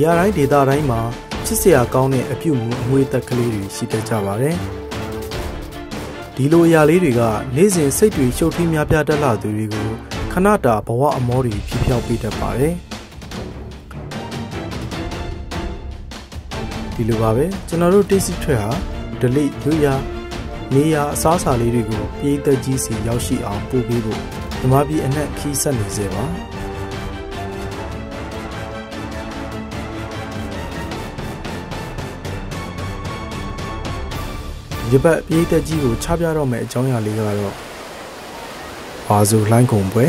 နေရာတိုင်းဒေသတိုင်းမှာချစ်စရာကောင်းတဲ့အပြုတ်မှုအမွေသက်ကလေးတွေရှိတတ်ကြပါတယ်ဒီလိုအရာလေးတွေကနေ့စဉ်စိတ်တွေရှုပ်ထွေးများပြားတတ်လာသူတွေကိုခဏတာဘဝအမောတွေဖြည့်ဖြောက်ပေးတတ်ပါတယ်ဒီလိုပါပဲကျွန်တော်တို့ Tasty Trade ဟာ delete ရွရနေရအစားအစာလေးတွေကိုပြည်သက်ကြီးစီရောက်ရှိအောင်ပို့ပေးဖို့ဓမ္မပြည်အနှက်ခီးဆက်နေစေပါ ဒီဘက်ပြည်သက်ကြီးကိုချပြတော့မယ့်အကြောင်းအရာလေးကတော့ဘာဆိုလိုင်းကုန်ပွဲ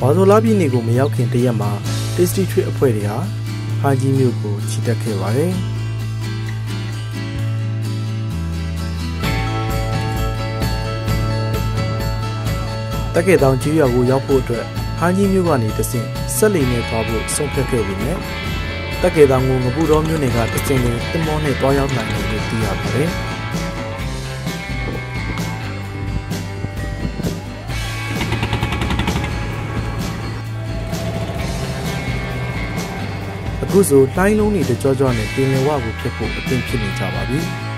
ဘာဆိုလာပြည်နယ်ကိုမရောက်ခင်တရက်မှာ Tasty Treat အဖွဲ့တွေဟာ ဟာကြီးမြို့ကိုချီတက်ခဲ့ပါတယ်။တက္ကသိုလ်ကြီးရွာကိုရောက်ဖို့အတွက်ဟာကြီးမြို့ကနေတဆင့်ဆက်လီနဲ့သွားဖို့ဆုံးဖြတ်ခဲ့ပြီးမြဲတက္ကသိုလ်ကိုငပူတော်မြို့နယ်ကတဆင့်လေးတင်မောနဲ့တွားရောက်နိုင်တယ်လို့သိရပါတယ်။ အခုဆိုလှိုင်းလုံးတွေတကြောကြောနဲ့ပင်လယ်ဝကိုဖြစ်ဖို့အသင့်ဖြစ်နေကြပါပြီ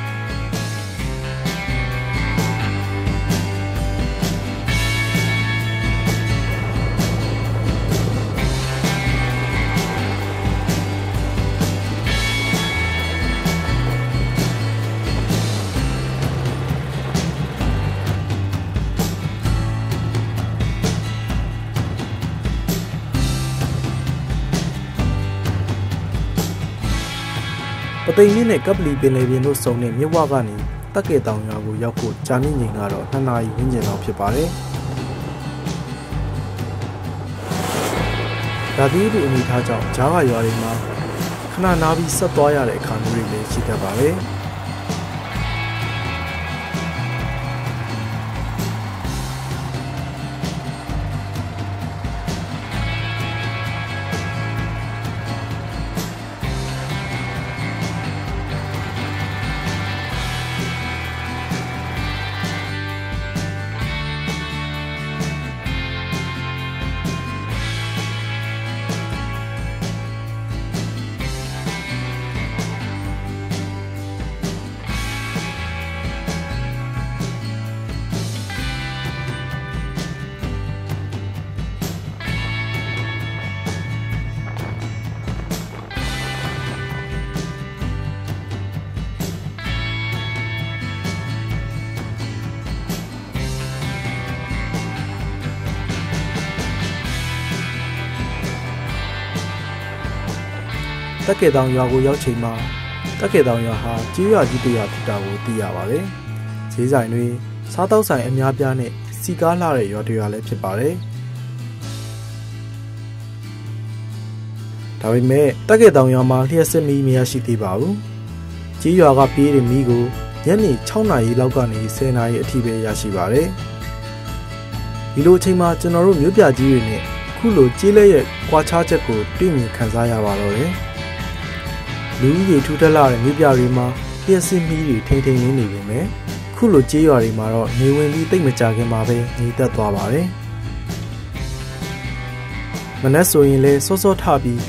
ပသိမ်မြင့်နဲ့ကပ်ပလီပင်လယ်ပြင်တို့စုံတဲ့မြစ်ဝကနေတက်ကေတောင်ရွာကိုရောက်ဖို့ကြာမြင့်ချိန်ကတော့2နာရီဝန်းကျင်လောက်ဖြစ်ပါတယ်။ဒါသီးဒီအနေထားကြောင့်ဂျားကရွာတွေမှာခဏနားပြီးဆက်သွားရတဲ့အခါမျိုးတွေလည်းရှိတတ်ပါတယ်။ တက်ကေတောင်ရွာကိုရောက်ချိန်မှာတက်ကေတောင်ရွာဟာကြီးရွာကြီးတရွာဖြစ်တာကိုသိရပါတယ်။ဈေးဆိုင်တွေစားတောက်ဆိုင်အများပြားနဲ့စီကားလှတဲ့ရွာတရွာလည်းဖြစ်ပါတယ်။ဒါပေမဲ့တက်ကေတောင်ရွာမှာလျှက်စစ်မီးမရရှိသေးပါဘူး။ကြီးရွာကပြေးတဲ့မီးကိုညနေ6နာရီလောက်ကနေ10နာရီအထိပဲရရှိပါတယ်။ဒီလိုအချိန်မှာကျွန်တော်တို့မြို့ပြကြီးတွေနဲ့ခုလိုကြီးလက်ရဲ့ကွာခြားချက်ကိုတွေ့မြင်ခံစားရပါတော့တယ်။ လူဦးရေထူထပ်လာတဲ့မြို့ပြတွေမှာလျှက်စစ်မီးတွေထိန်ထိန်နေနေပေမဲ့ခုလိုကြေးရွာတွေမှာတော့နေဝင်ပြီးတိတ်မကြခင်မှာပဲညီသက်သွားပါတယ်။မနက်ဆိုရင်လဲစောစောထပြီး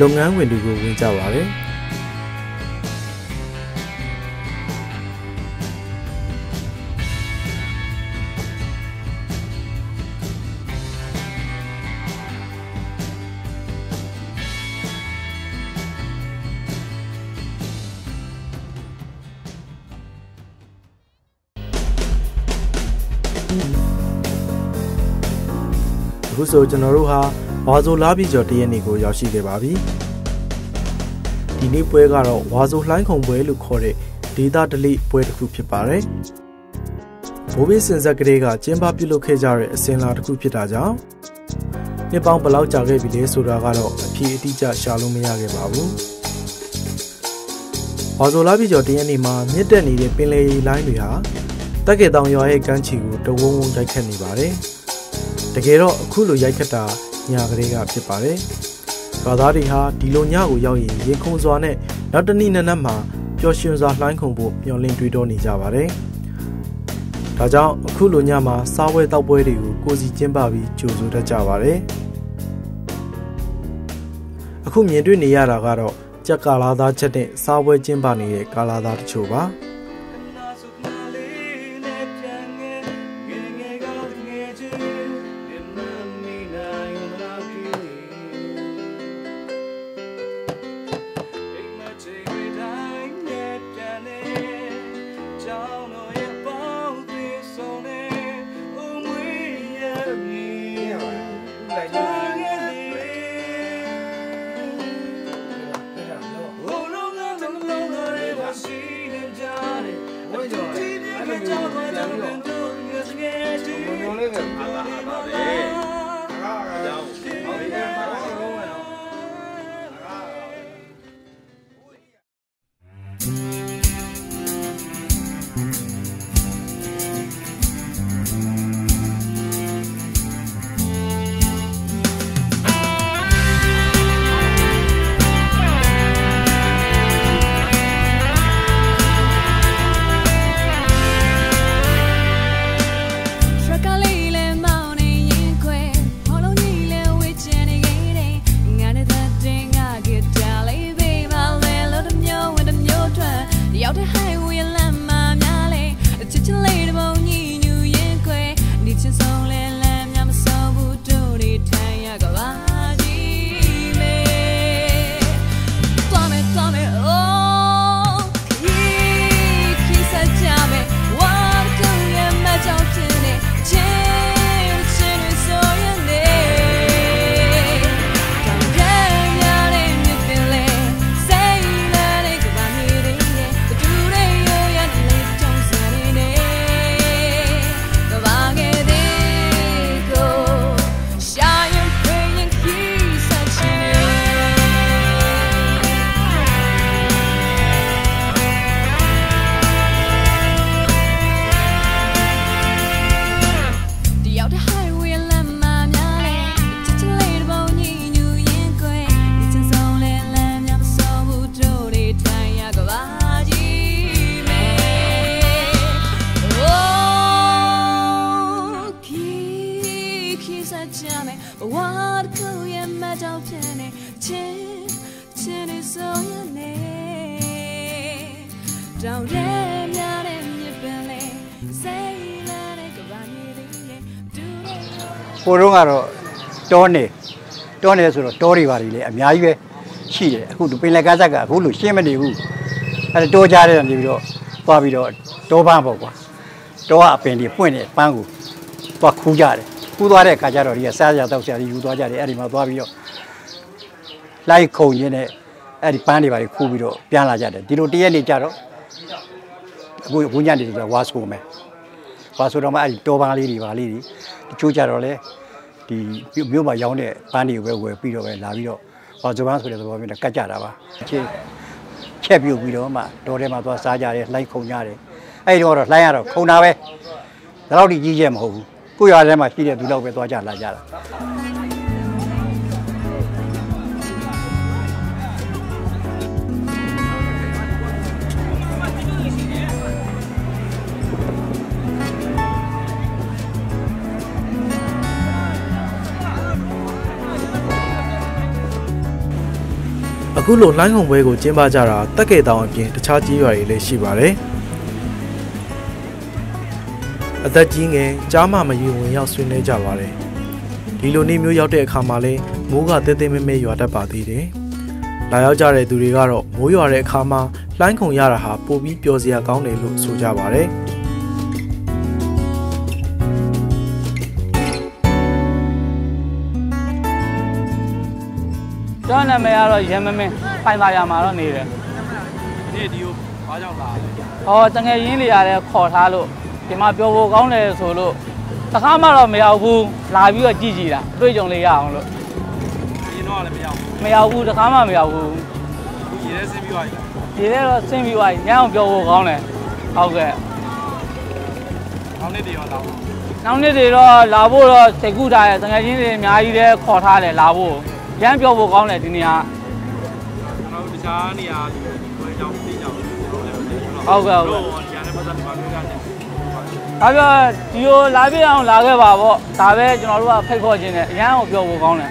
လုပ်ငန်းဝင်တွေကိုဝင်ကြပါတယ်။ အခုဆိုကျွန်တော်တို့ဟာဝါဆိုလာပြီကျော်တရက်နေ့ကိုရောက်ရှိခဲ့ပါပြီဒီနေ့ပွဲကတော့ဝါဆိုလှိုင်းခုံပွဲလို့ခေါ်တဲ့ဒေတာဒလိပွဲတစ်ခုဖြစ်ပါတယ်ဘိုးဘေးစင်ဆက်ကလေးကကျင်းပပြုလုပ်ခဲ့ကြတဲ့အစင်လာတစ်ခုဖြစ်တာကြောင့်နှစ်ပေါင်းဘယ်လောက်ကြာခဲ့ပြီလဲဆိုတာကတော့အဖြေအတိအကျရှာလို့မရခဲ့ပါဘူးဝါဆိုလာပြီကျော်တရက်နေ့မှာမြင့်တက်နေတဲ့ပင်လယ်ရေလိုင်းတွေဟာတက်ကဲတောင်ရွာရဲ့ကမ်းခြေကိုတဝုံဝုံရိုက်ခတ်နေပါတယ် တကယ်တော့အခုလိုရိုက်ခတ်တာညာကလေးကဖြစ်ပါတယ်ရွာသားတွေဟာဒီလိုညကိုရောက်ရင်ရေခုံစွာနဲ့နောက်တနေ့နနက်မှာပျော်ရွှင်စွာလှိုင်းခုန်ဖို့မျှော်လင့်တွေးတောနေကြပါတယ်။ဒါကြောင့်အခုလိုညမှာစားပွဲတောက်ပွဲတွေကိုကိုစီကျင်းပပြီးကြိုဆိုတတ်ကြပါတယ်။အခုမြင်တွေ့နေရတာကတော့ကြက်ကာလာသားချက်တဲ့စားပွဲကျင်းပနေတဲ့ကာလာသားတချို့ပါ။ ကိုတော့ကတော့တောနေတောနေဆိုတော့တောတွေပါလေအများကြီးပဲရှိတယ်အခုပင်လယ်ကားဆက်ကအခုလို့ရှင်းမနေဘူးအဲတောကြားတဲ့နေပြီးတော့သွားပြီးတော့တောပန်းပေါ့ကွာတောကအပင်တွေပွင့်နေပန်းကိုသွားခူးကြတယ်ခူးသွားတဲ့အခါကျတော့ဒီကစားကြတော့ဆရာကြီးယူသွားကြတယ်အဲ့ဒီမှာသွားပြီးတော့ လိုက်ခုံရင်းနဲ့အဲ့ဒီပန်းတွေပါခူးပြီးတော့ပြန်လာကြတယ်ဒီလိုတရက်နေကြတော့အခုအခုညနေဆိုတော့ဝါဆိုမယ်ဝါဆိုတော့မှအဲ့ဒီတောပန်းလေးတွေပါလေးတွေတချို့ကြတော့လေဒီမြို့မှာရောင်းတဲ့ပန်းတွေကိုပဲဝယ်ပြီးတော့ပဲလာပြီးတော့ဟောဇပန်းဆိုတဲ့သဘောမျိုးနဲ့ကတ်ကြတာပါချင်းချက်ပြုတ်ပြီးတော့မှတော်ထဲမှာသွားစားကြတယ်လှိုက်ခုံကြတယ်အဲ့ဒီတော့လှိုင်းရတော့ခုံတာပဲဒါတော့ဒီကြီးကျယ်မဟုတ်ဘူးကိုရွာထဲမှာရှိတဲ့သူတော့ပဲသွားကြလာကြတာ အခုလိုလှိုင်းခုံပွဲကိုကျင်းပကြတာတက်ကဲတောင်အပြင်တခြားကြီးရွာတွေလည်းရှိပါတယ်အသက်ကြီးငယ်ကြားမမယူဝင်ရောက်ဆွေးနွေးကြပါတယ်ဒီလိုနေ့မျိုးရောက်တဲ့အခါမှာလဲမိုးကတဲတဲမဲမဲရွာတတ်ပါသေးတယ်လာရောက်ကြတဲ့သူတွေကတော့မိုးရွာတဲ့အခါမှာလှိုင်းခုံရတာဟာပိုပြီးပျော်စရာကောင်းတယ်လို့ဆိုကြပါတယ် ကျွန်တော်နာမည်ကတော့ရမမင်းပိုင်ပါရမှာတော့နေတယ်ဒီဒီကိုဘာကြောင့်လာလဲဟောတငယ်ရင်းတွေရတယ်ခေါ်ထားလို့ဒီမှာပြောဖို့ကောင်းတယ်ဆိုလို့တခါမှတော့မရောက်ဘူးလာပြီးတော့ကြည့်ကြည့်တာအတွေ့အကြုံလေးရအောင်လို့ဒီတော့လည်းမရောက်ဘူးမရောက်ဘူးတခါမှမရောက်ဘူးဒီရဲစင်းပြီးသွားပြီဒီထဲတော့ဆင်းပြီးသွားပြီညအောင်ပြောဖို့ကောင်းတယ်ဟုတ်ကဲ့နောက်နေ့တည်းရောလာဘူးနောက်နေ့တွေတော့လာဖို့တော့စိတ်ကူးထားတယ်တငယ်ချင်းတွေအများကြီးလည်းခေါ်ထားတယ်လာဖို့ ရမ်းပြောဖို့ကောင်းတယ်ဒီနေရာကျွန်တော်တို့တခြားနေရာဘယ်ကြောင့်သိကြအောင်ကျွန်တော်လည်းမသိဘူးဟုတ်ကဲ့ဟုတ်ကဲ့တော့ဒီကနေ့ပတ်သက်ပြီးပါပြောကြတယ်ဒါပြောဒီကိုလာပြအောင်လာခဲ့ပါပေါ့ဒါပဲကျွန်တော်တို့ကဖိတ်ခေါ်ခြင်းနဲ့အရန်ကိုပြောဖို့ကောင်းတယ်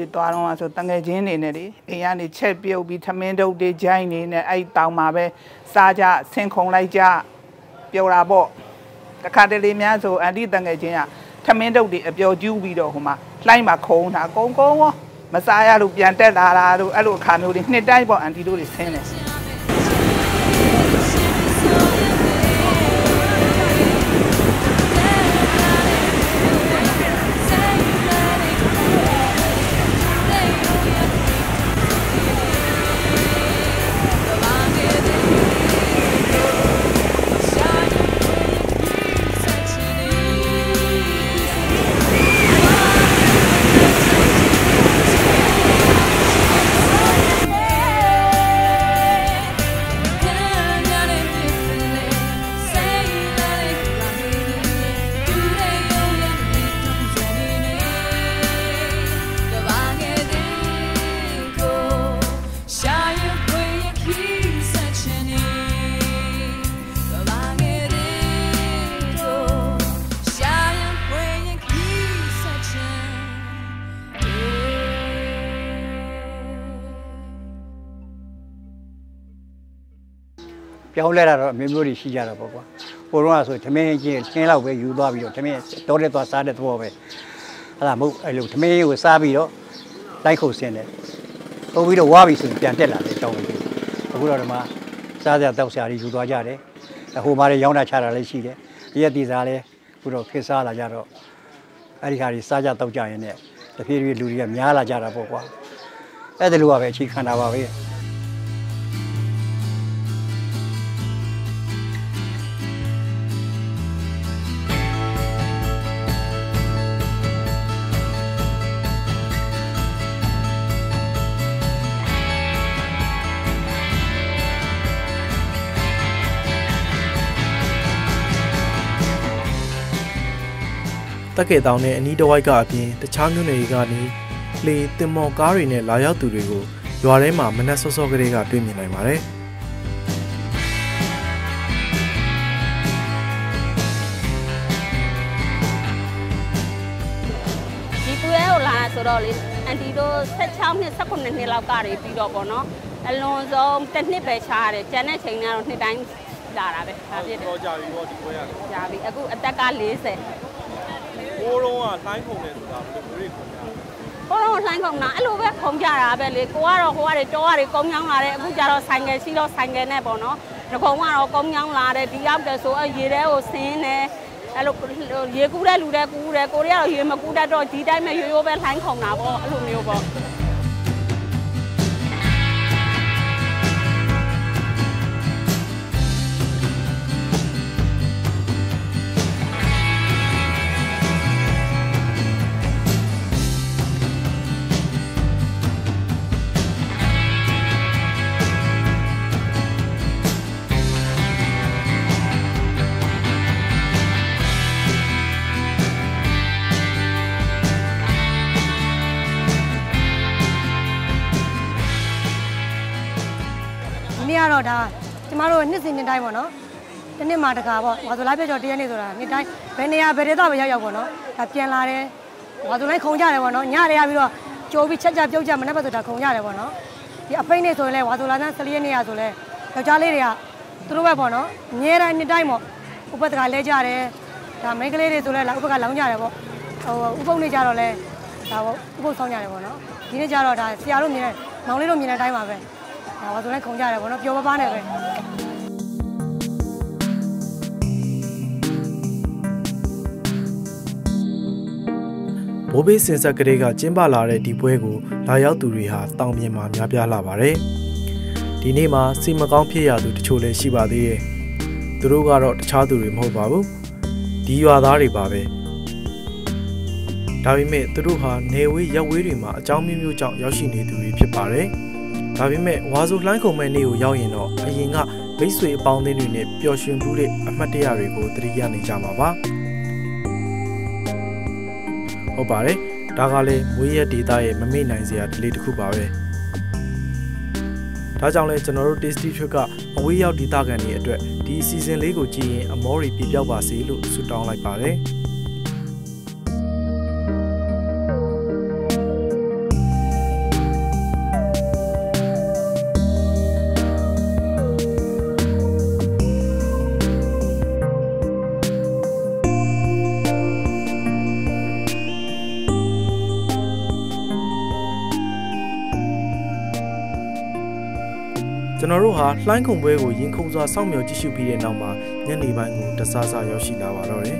အန်ဒီတို့တွေတွားတော့ဆိုတငယ်ချင်းနေနဲ့လေအိမ်ကနေချက်ပြုတ်ပြီးထမင်းတုပ်တွေဂျိုင်းနေနဲ့အဲ့တောင်မှာပဲစားကြဆင်းခုံလိုက်ကြပျော်တာပေါ့တခါတလေများဆိုအန်ဒီတငယ်ချင်းကထမင်းတုပ်တွေအပျော်ကျူးပြီးတော့ဟိုမှာလှိုင်းမှာခုံတာကုန်းကုန်းရောမစားရလို့ပြန်တက်လာတာတို့အဲ့လိုအခါမျိုးတွေနှစ်တိုင်းပေါ့အန်ဒီတို့တွေဆင်းတယ် ပြောင်းလဲတာတော့အမျိုးမျိုးတွေရှိကြတာပေါ့ကွာဟိုတော့ဆိုသမင်းချင်းချင်းလောက်ပဲယူသွားပြီးတော့သမင်းတော့တဲ့သွားစားတဲ့သဘောပဲဟလာမဟုတ်အဲ့လိုသမင်းကိုစားပြီးတော့လိုက်ခုတ်ဆင်းတယ်ပုံပြီးတော့ဝါပြီးဆိုရင်ပြန်တက်လာတယ်တောင်းပြီးအခုတော့ဒီမှာစားကြတောက်စားတွေယူသွားကြတယ်ဟိုမှာလည်းရောင်းတာချတာလည်းရှိတယ်ရက်တီစားလည်းအခုတော့ခေတ်စားလာကြတော့အဲ့ဒီခါကြီးစားကြတောက်ကြရင်လည်းတဖြည်းဖြည်းလူတွေကများလာကြတာပေါ့ကွာအဲ့ဒါလိုပါပဲအခြေခံတာပါပဲ တက်ကေတောင်နဲ့အနီးတစ်ဝိုက်ကအပြင်တခြားမြို့နယ်တွေကနေလေတင်မော်ကားတွေနဲ့လာရောက်သူတွေကိုရွာထဲမှာမနက်စောစောကလေးကတွေ့မြင်နိုင်ပါတယ်ဒီသူရဲကိုလာဆိုတော့လေအန်တီတို့16နှစ်18နှစ်လောက်ကတွေပြီးတော့ပေါ့နော်အလွန်ဆုံးတစ်နှစ်ပဲရှားရတယ်ကျန်တဲ့ချိန်ကတော့နှစ်တိုင်းလာတာပဲဒါဖြစ်တယ်တော့ကြာပြီပေါ့ဒီပွဲရတယ်ကြာပြီအခုအသက်က40 ဘိုးတော့ကလိုင်းခုံတယ်ဆိုတာဘယ်လိုမျိုးခုံရလဲဘုန်းတော်လှိုင်းခုံတာအဲ့လိုပဲခုံကြတာပဲလေကိုကတော့ဟိုကနေတောကနေကုန်းချောင်းလာတယ်အခုကျတော့ဆိုင်ကယ်ရှိတော့ဆိုင်ကယ်နဲ့ပေါ့နော်ငကုံကတော့ကုန်းချောင်းလာတယ်ဒီရောက်တယ်ဆိုအရေထဲကိုဆင်းတယ်အဲ့လိုရေကူးတဲ့လူတွေကူးတယ်ကိုရီးယားတော့ရေမကူးတတ်တော့ဒီတိုင်းပဲရိုးရိုးပဲလှိုင်းခုံတာပေါ့အဲ့လိုမျိုးပေါ့ တော့ဒါကျမတို့နှစ်စဉ်နှစ်တိုင်းပေါ့နော်တစ်နှစ်မှာတခါပေါ့ဝါဆိုလိုက်ပြကျော်တရက်နေ့ဆိုတာနှစ်တိုင်းဘယ်နေရာဘယ်ဒေသပဲရောက်ရောက်ပေါ့နော်ဒါပြန်လာတယ်ဝါဆိုလိုက်ခုံကြတယ်ပေါ့နော်ညရရပြီးတော့ကြိုးပြီးချက်ကြပြုတ်ကြမနေ့ကဆိုတာခုံကြတယ်ပေါ့နော်ဒီအပိတ်နေဆိုရင်လည်းဝါဆိုလာတဲ့14ရက်နေ့ရဆိုလဲယောက်ျားလေးတွေကသူတို့ပဲပေါ့နော်အများတိုင်းနှစ်တိုင်းပေါ့ဥပဒကလဲကြတယ်ဒါမိန်းကလေးတွေဆိုလဲဥပကလောင်းကြတယ်ပေါ့ဟိုဥပုပ်နေကြတော့လဲဒါပေါ့ဥပုပ်ဆောင်ကြတယ်ပေါ့နော်ဒီနေ့ကျတော့ဒါဆရာတို့မြင်တဲ့မောင်လေးတို့မြင်တဲ့အတိုင်းပါပဲ ဒါပါဆိုလည်းခုံကြတယ်ဗောနော်ပျော်ပါပါနဲ့ပဲဘိုးဘေးစင်ဆက်ကလေးကကျင်းပလာတဲ့ဒီပွဲကိုလာရောက်သူတွေဟာတောင်ပြင်မှာများပြားလာပါတယ်။ဒီနေ့မှာစီမကောင်းဖြစ်ရသူတချို့လည်းရှိပါသေးတယ်။သူတို့ကတော့တခြားသူတွေမဟုတ်ပါဘူး။ဒီရွာသားတွေပါပဲ။ဒါပေမဲ့သူတို့ဟာနေဝေးရက်ဝေးတွေမှာအကြောင်းမျိုးမျိုးကြောင့်ရောက်ရှိနေသူတွေဖြစ်ပါတယ်။ ဒါပေမဲ့ဝါဆိုလှိုင်းခုံမဲ့နေ့ကိုရောက်ရင်တော့အရင်ကမိတ်ဆွေအပေါင်းအသင်းတွေနဲ့ပျော်ရွှင်မှုတဲ့အမှတ်တရတွေကိုသတိရနေကြမှာပါ။ဟုတ်ပါတယ်ဒါကလည်းမွေးရက်ဒေတာရဲ့မမေ့နိုင်စရာဒလေးတစ်ခုပါပဲဒါကြောင့်လဲကျွန်တော်တို့ Tasty Trick ကအဝေးရောက်ဒေတာကန်တွေအတွက်ဒီအစီအစဉ်လေးကိုကြည့်ရင်အမောတွေပြပြောက်ပါစေလို့ဆုတောင်းလိုက်ပါတယ် ကျွန်တော်တို့ဟာလှိုင်းခုံပွဲကိုရင်ခုန်စွာစောင့်မျှော်ကြည့်ရှုပြီးတဲ့နောက်မှာညနေပိုင်းကိုတဆဆရောက်ရှိလာပါတော့တယ်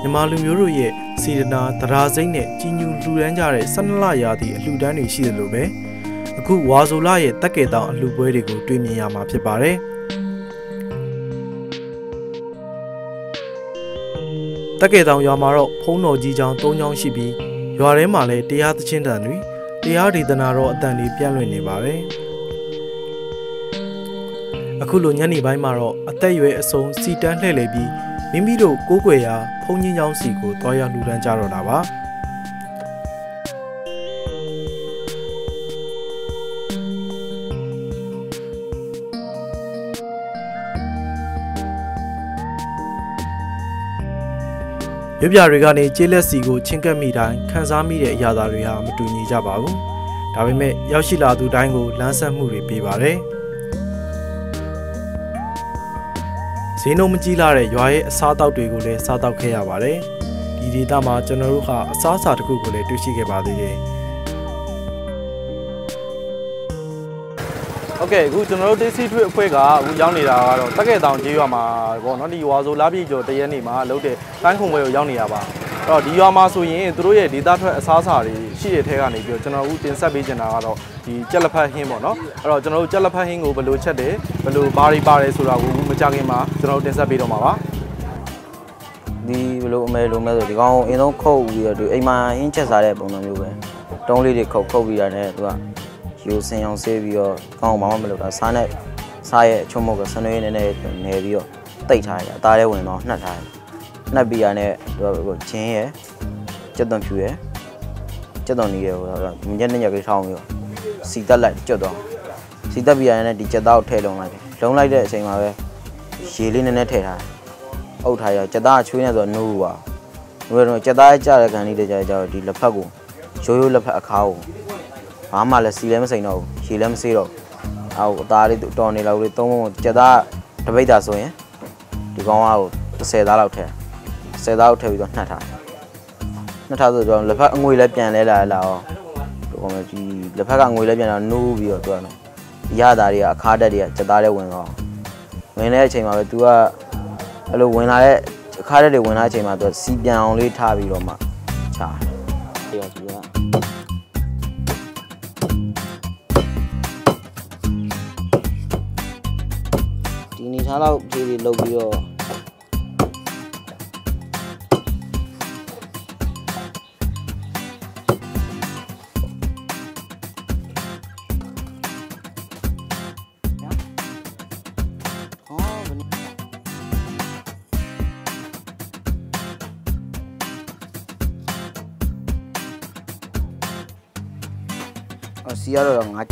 မြန်မာလူမျိုးတို့ရဲ့စေတနာတရားစိမ့်နဲ့ကြီးညူလှူဒန်းကြတဲ့12လရာသီအလှူဒန်းတွေရှိတယ်လို့ပဲအခုဝါဆိုလရဲ့တက်ကဲတောင်အလှူပွဲတွေကိုတွေ့မြင်ရမှာဖြစ်ပါတယ်တက်ကဲတောင်ရွာမှာတော့ဖုံးတော်ကြီးကျောင်း၃ကျောင်းရှိပြီးရွာထဲမှာလည်းတရားသချင်းတန်တွေ တရားဒေသနာတော်အတန်တွေပြန့်လွင့်နေပါတယ်အခုလိုညနေပိုင်းမှာတော့အသက်အရွယ်အစုံစီတန်းလှည့်လည်ပြီးမိမိတို့ကိုးကွယ်ရာ ဖုန်ကြီးကျောင်းစီကိုတွားရောက်လှူဒန်းကြတော့တာပါ ရွပြတွေကနေကျေးလက်စီကိုချင်းကပ်မိတိုင်းခန်းစားမိတဲ့အရာတွေဟာမတူညီကြပါဘူး။ဒါပေမဲ့ရောက်ရှိလာသူတိုင်းကိုလမ်းဆက်မှုတွေပေးပါတယ်။ဈေးနှုန်းမကြီးလာတဲ့ရွာရဲ့အစားအသောက်တွေကိုလည်းစားတောက်ခဲ့ရပါတယ်။ဒီဒေသမှာကျွန်တော်တို့ဟာအစားအစာတစ်ခုကိုလည်းတွေ့ရှိခဲ့ပါသေးတယ်။ ဟုတ်ကဲ့အခုကျွန်တော်တို့ Tasty Trip အဖွဲ့ကအခုရောက်နေတာကတော့တက်ကဲတောင်ကျေးရွာမှာပေါ့နော်ဒီဝါဆိုလာပြည်ကျော်တရက်နေမှာလုပ်တဲ့တိုင်းခုံပွဲကိုရောက်နေတာပါအဲ့တော့ဒီရွာမှာဆိုရင်သူတို့ရဲ့ဒေတာထွက်အစားအစာတွေရှိတဲ့ထဲကနေပြီးတော့ကျွန်တော်အခုတင်ဆက်ပေးချင်တာကတော့ဒီကြက်လက်ဖက်ဟင်းပေါ့နော်အဲ့တော့ကျွန်တော်တို့ကြက်လက်ဖက်ဟင်းကိုဘယ်လိုချက်တယ်ဘယ်လိုဘာတွေပါတယ်ဆိုတာကိုမကြခင်မှာကျွန်တော်တို့တင်ဆက်ပေးတော့မှာပါဒီဘယ်လိုအမဲလိုမဲဆိုဒီကောင်အင်းဆုံးခုတ်ပြီးတော့ဒီအိမ်မှာဟင်းချက်စားတဲ့ပုံစံမျိုးပဲတုံးလေးတွေခုတ်ခုတ်ပြီးရတယ်သူက ယူစင်အောင်ဆေးပြီးတော့ကောင်းအောင်ဘာမှမလုပ်တာစားနဲ့စားရဲ့အချုံမုတ်ကစနေနေနေနေပြီးတော့တိတ်ထားရတယ်အသားထဲဝင်တော့နှက်ထားတယ်နှက်ပြီးရတဲ့သူကချင်းရဲ့ကြက်သွန်ဖြူရဲ့ကြက်သွန်နီးရဲ့ဟိုမြင်းညက်ကြီးထောင်းပြီးတော့စီတက်လိုက်ကြွတ်တော့စီတက်ပြီးရတဲ့ဒီကြက်သားကိုထည့်လုံးလိုက်တယ်လုံးလိုက်တဲ့အချိန်မှာပဲရေလေးနည်းနည်းထည့်ထားတယ်အုပ်ထားရကြက်သားချွေးနေဆိုနိုးပါနိုးတော့ကြက်သားကြတဲ့ခံလေးတည်းကြကြတော့ဒီလက်ဖက်ကိုရိုးရိုးလက်ဖက်အခါကို ဘာမှလည်းစီလည်းမစိန်တော့ဘူးရေလည်းမစေးတော့ဘူးအောက်အသားလေးတော်နေလောက်လေးသုံးပုံကြက်သားတပိတ်တာဆိုရင်ဒီကောင်ကဟို30သားလောက်ထည့်10သားလောက်ထည့်ပြီးတော့နှက်ထားနှက်ထားဆိုတော့လက်ဖက်အငွေလည်းပြန်လဲလာလာတော့ဒီကောင်ကဒီလက်ဖက်ကအငွေလည်းပြန်တော့နိုးပြီးတော့သူကတော့ရတာတွေကအခါတက်တွေကကြက်သားတွေဝင်တော့ဝင်တဲ့အချိန်မှာပဲ तू ကအဲ့လိုဝင်လာတဲ့အခါတက်တွေဝင်လာတဲ့အချိန်မှာ तू စီပြန်အောင်လေးထားပြီးတော့မှချာတယ်ပြောကြည့်ရဒီအနေထားလောက်ဖြည်းဖြည်းလုပ်ပြီးတော့ဟောဘယ်နည်းအော်စီရတော့ငါချ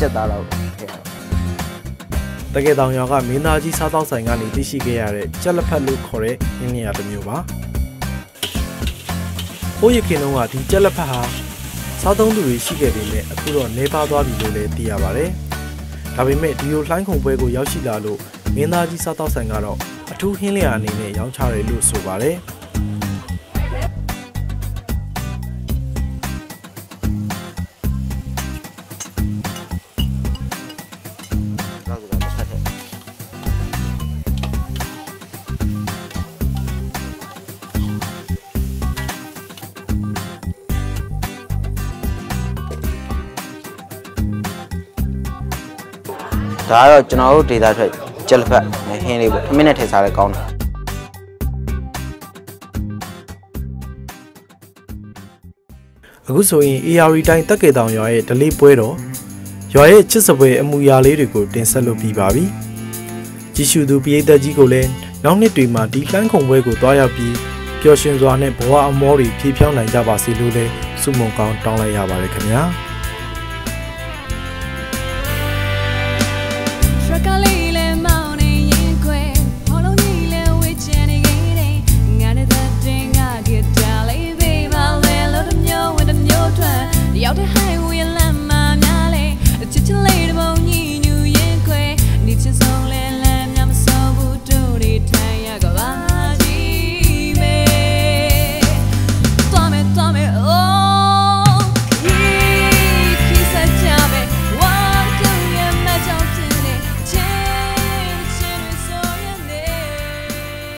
က်သားလောက်ထည့်ရတယ် တကယ်တောင်ရွာကမင်းသားကြီးစားတောက်ဆိုင်ကနေသိရှိခဲ့ရတဲ့ကြက်လက်ဖက်လို့ခေါ်တဲ့ရင်းနေရတစ်မျိုးပါ။ဟိုးရခင်တုန်းကဒီကြက်လက်ဖက်ဟာစားသုံးသူတွေရှိခဲ့ပေမဲ့အခုတော့နေပါသွားပြီလို့လည်းသိရပါတယ်။ဒါပေမဲ့ဒီလိုလှိုင်းခုန်ပွဲကိုရောက်ရှိလာလို့မင်းသားကြီးစားတောက်ဆိုင်ကတော့အထူးဟင်းလျာအနေနဲ့ရောင်းချတယ်လို့ဆိုပါတယ်။ ဒါကတော့ကျွန်တော်တို့ data ထွက်ကြက်လက်ဖက်နဲ့ဟင်းလေးပေါ့အမင်းနဲ့ထည့်စားလဲကောင်းတယ်အခုဆိုရင် AR တိုင်းတက်ကေတောင်ရွာရဲ့ဒလေးပွဲတော်ရွာရဲ့ချစ်စပွဲအမူအရာလေးတွေကိုတင်ဆက်လုပ်ပြီးပါပြီ။ကြည်ရှုသူပြည်သက်ကြီးကိုလည်းနောက်နှစ်တွေမှာဒီလှမ်းခုံပွဲကိုတွားရောက်ပြီးပျော်ရွှင်စွာနဲ့ဘဝအမောတွေဖြည့်ဖြောင်းနိုင်ကြပါစေလို့လည်းဆုမွန်ကောင်းတောင်းလိုက်ရပါတယ်ခင်ဗျာ။